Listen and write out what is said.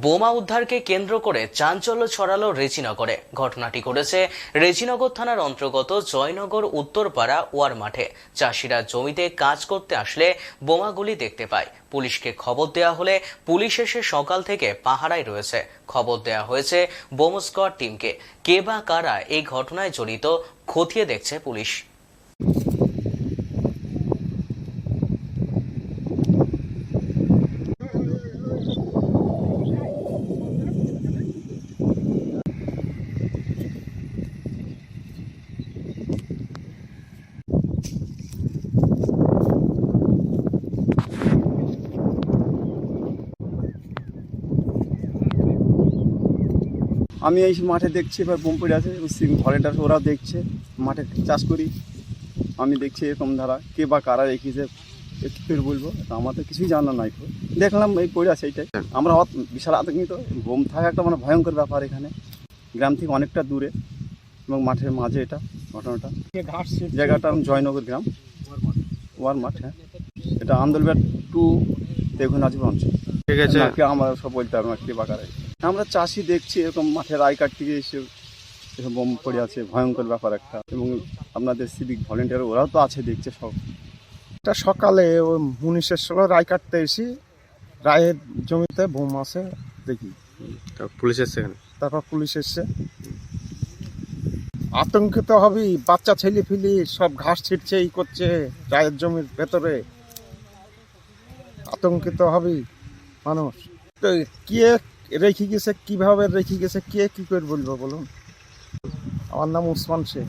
বোমা উদ্ধারকে কেন্দ্র করে চাঞ্চল্য ছড়ালো রেজিনগরে। ঘটনাটি ঘটেছে রেজিনগর থানার অন্তর্গত জয়নগর উত্তরপাড়া ওয়ার মাঠে। চাষিরা জমিতে কাজ করতে আসলে বোমাগুলি দেখতে পায়। পুলিশকে খবর দেওয়া হলে পুলিশ এসে সকাল থেকে পাহারায় রয়েছে। খবর দেওয়া হয়েছে বোম স্কোয়াড টিমকে। কে বা কারা এই ঘটনায় জড়িত, খতিয়ে দেখছে পুলিশ। আমি এই মাঠে দেখছি এবার বোম পড়ে আছে ভলেন্টার ওরা দেখছে মাঠে চাষ করি। আমি দেখছি এরকম ধারা কে বা কারা রেখেছে কী করে বলব। তা আমার তো কিছুই জানা নাই দেখলাম এই পড়ে আছে এইটাই। আমরা বিশাল আতঙ্কিত বোম থাকা একটা মানে ভয়ঙ্কর ব্যাপার এখানে। গ্রাম থেকে অনেকটা দূরে এবং মাঠের মাঝে এটা ঘটনাটা। জায়গাটা জয়নগর গ্রাম। ওয়ার মাঠ হ্যাঁ। এটা আন্দোলবেট টু তেঘুনাজপুর অঞ্চল ঠিক আছে। আমরা সব বলতে পারব কে বা কারা। আমরা চাষি দেখছি এরকম মাঠের আই কার্ড থেকে এসে এরকম বোম পড়ে আছে ভয়ঙ্কর ব্যাপার একটা। এবং আপনাদের সিভিক ভলেন্টিয়ার ওরাও তো আছে দেখছে সব। এটা সকালে ওই মুনিশের ষোলো রায় কাটতে এসি রায়ের জমিতে বোম আছে দেখি। পুলিশ এসছে তারপর পুলিশ এসছে। আতঙ্কিত হবি বাচ্চা ছেলে ফিলি সব ঘাস ছিটছে ই করছে রায়ের জমির ভেতরে। আতঙ্কিত হবি মানুষ। তো কে রেখে গেছে কীভাবে রেখে গেছে কে কি করে বলব বলুন? আমার নাম Usman Sheikh.